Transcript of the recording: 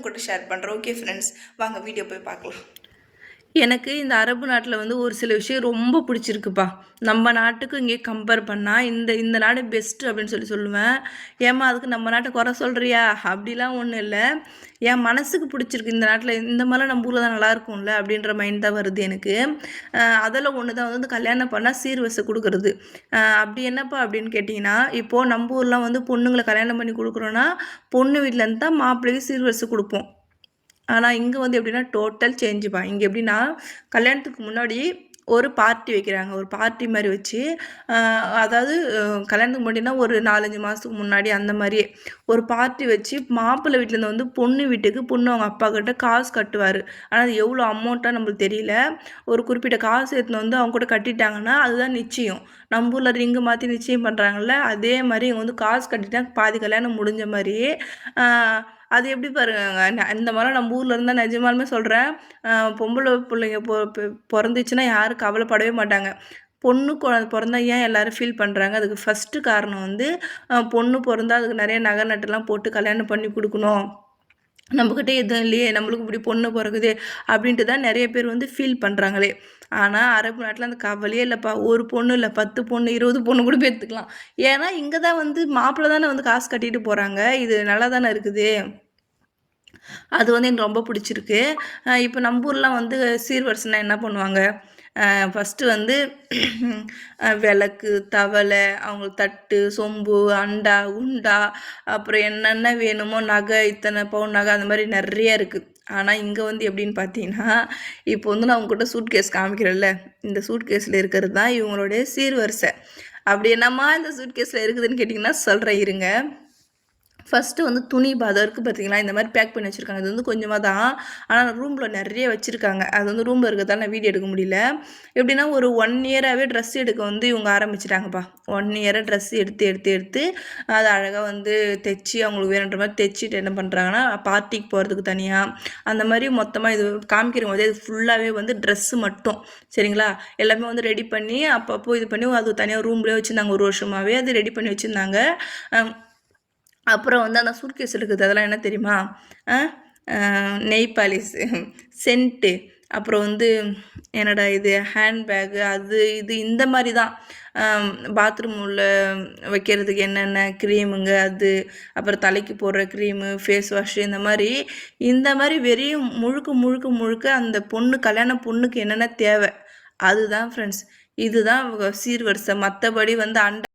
உங்க கூட ஷேர் பண்ணுறேன் ஓகே ஃப்ரெண்ட்ஸ் வாங்க வீடியோ போய் பார்க்கலாம். எனக்கு இந்த அரபு நாட்டில் வந்து ஒரு சில விஷயம் ரொம்ப பிடிச்சிருக்குப்பா. நம்ம நாட்டுக்கு இங்கே கம்பேர் பண்ணால் இந்த இந்த நாடு பெஸ்ட்டு அப்படின்னு சொல்லி சொல்லுவேன். ஏம்மா அதுக்கு நம்ம நாட்டை குறை சொல்கிறியா அப்படிலாம் ஒன்றும் இல்லை. என் மனசுக்கு பிடிச்சிருக்கு இந்த நாட்டில் இந்த மாதிரிலாம் நம்ம ஊரில் தான் நல்லா இருக்கும்ல அப்படின்ற மைண்ட் தான் வருது எனக்கு. அதில் ஒன்று தான் வந்து கல்யாணம் பண்ணால் சீர்வசை கொடுக்குறது. அப்படி என்னப்பா அப்படின்னு கேட்டிங்கன்னா இப்போது நம்ம ஊர்லாம் வந்து பொண்ணுங்களை கல்யாணம் பண்ணி கொடுக்குறோன்னா பொண்ணு வீட்டிலேருந்து தான் மாப்பிள்ளைக்கு சீர்வரிசை கொடுப்போம். ஆனால் இங்கே வந்து எப்படின்னா டோட்டல் சேஞ்சுப்பா இங்கே எப்படின்னா கல்யாணத்துக்கு முன்னாடி ஒரு பார்ட்டி வைக்கிறாங்க. ஒரு பார்ட்டி மாதிரி வச்சு அதாவது கல்யாணத்துக்கு முன்னாடினா ஒரு நாலஞ்சு மாதத்துக்கு முன்னாடி அந்த மாதிரியே ஒரு பார்ட்டி வச்சு மாப்பிள்ளை வீட்டிலேருந்து வந்து பொண்ணு வீட்டுக்கு பொண்ணு அவங்க அப்பா கிட்ட காசு கட்டுவார். ஆனால் அது எவ்வளோ அமௌண்ட்டாக நம்மளுக்கு தெரியல. ஒரு குறிப்பிட்ட காசு எடுத்துன்னு வந்து அவங்க கூட கட்டிட்டாங்கன்னா அதுதான் நிச்சயம். நம்ம ஊரில் ரிங்கு மாற்றி நிச்சயம் பண்ணுறாங்கல்ல அதே மாதிரி இவங்க வந்து காசு கட்டிட்டா பாதி கல்யாணம் முடிஞ்ச மாதிரி அது எப்படி பாருங்க ந- இந்த மாதிரி நம்ம ஊரில் இருந்தால் நிஜமாலுமே சொல்கிறேன் பொம்பளை பிள்ளைங்க பொ பிறந்துச்சுன்னா யாரும் கவலைப்படவே மாட்டாங்க. பொண்ணு குழந்த பிறந்தா ஏன் எல்லாரும் ஃபீல் பண்ணுறாங்க அதுக்கு ஃபஸ்ட்டு காரணம் வந்து பொண்ணு பிறந்தா அதுக்கு நிறைய நகை நட்டுலாம் போட்டு கல்யாணம் பண்ணி கொடுக்கணும். நம்மக்கிட்ட எதுவும் இல்லையே நம்மளுக்கு இப்படி பொண்ணு பிறகுதே அப்படின்ட்டு தான் நிறைய பேர் வந்து ஃபீல் பண்ணுறாங்களே ஆனால் அரபு நாட்டில் அந்த கவலையே இல்லைப்பா. ஒரு பொண்ணு இல்லை பத்து பொண்ணு இருபது பொண்ணு கூட பெற்றுக்கலாம் ஏன்னா இங்கே தான் வந்து மாப்பிள்ளை தானே வந்து காசு கட்டிட்டு போகிறாங்க இது நல்லா தானே இருக்குது. அது வந்து எனக்கு ரொம்ப பிடிச்சிருக்கு. இப்போ நம்ம ஊர்லாம் வந்து சீர்வரிசனா என்ன பண்ணுவாங்க? ஃபஸ்ட்டு வந்து விளக்கு தவளை அவங்களுக்கு தட்டு சொம்பு அண்டா உண்டா அப்புறம் என்னென்ன வேணுமோ நகை இத்தனை பவுன் நகை அந்த மாதிரி நிறைய இருக்குது ஆனால் இங்கே வந்து எப்படின்னு பார்த்தீங்கன்னா இப்போ வந்து நான் உங்ககிட்ட சூட் கேஸ் காமிக்கிறேன்ல இந்த சூட் கேஸில் இருக்கிறது தான் இவங்களுடைய சீர்வரிசை. அப்படி என்னம்மா இந்த சூட் கேஸில் இருக்குதுன்னு கேட்டிங்கன்னா சொல்கிறேன் இருங்க. ஃபஸ்ட்டு வந்து துணி பதம் பார்த்தீங்களா இந்த மாதிரி பேக் பண்ணி வச்சுருக்காங்க. இது வந்து கொஞ்சமாக தான் ஆனால் ரூமில் நிறைய வச்சுருக்காங்க. அது வந்து ரூமில் இருக்கிறதால நான் வீடியோ எடுக்க முடியல. எப்படின்னா ஒரு ஒன் இயராகவே ட்ரெஸ் எடுக்க வந்து இவங்க ஆரம்பிச்சிட்டாங்கப்பா. ஒன் இயராக ட்ரெஸ் எடுத்து எடுத்து எடுத்து அதை அழகாக வந்து தைச்சி அவங்களுக்கு வேணுன்ற மாதிரி தைச்சிட்டு என்ன பண்ணுறாங்கன்னா பார்ட்டிக்கு போகிறதுக்கு தனியாக அந்த மாதிரி மொத்தமாக இது காமிக்கிற போதே இது ஃபுல்லாகவே வந்து ட்ரெஸ்ஸு மட்டும். சரிங்களா? எல்லாமே வந்து ரெடி பண்ணி அப்பப்போ இது பண்ணி அது தனியாக ரூம்லேயே வச்சுருந்தாங்க. ஒரு வருஷமாகவே அது ரெடி பண்ணி வச்சுருந்தாங்க. அப்புறம் வந்து அந்த சூட்கேஸ் இருக்குது அதெல்லாம் என்ன தெரியுமா? நெய் பாலிஸ் சென்ட்டு அப்புறம் வந்து என்னடா இது ஹேண்ட்பேக்கு அது இது இந்த மாதிரி தான். பாத்ரூம் உள்ள வைக்கிறதுக்கு என்னென்ன க்ரீமுங்க அது அப்புறம் தலைக்கு போடுற க்ரீமு ஃபேஸ் வாஷு இந்த மாதிரி இந்த மாதிரி வெறியும் முழுக்க முழுக்க முழுக்க அந்த பொண்ணு கல்யாண பொண்ணுக்கு என்னென்ன தேவை? அதுதான் ஃப்ரெண்ட்ஸ் இதுதான் சீர்வரிசை. மற்றபடி வந்து அண்ட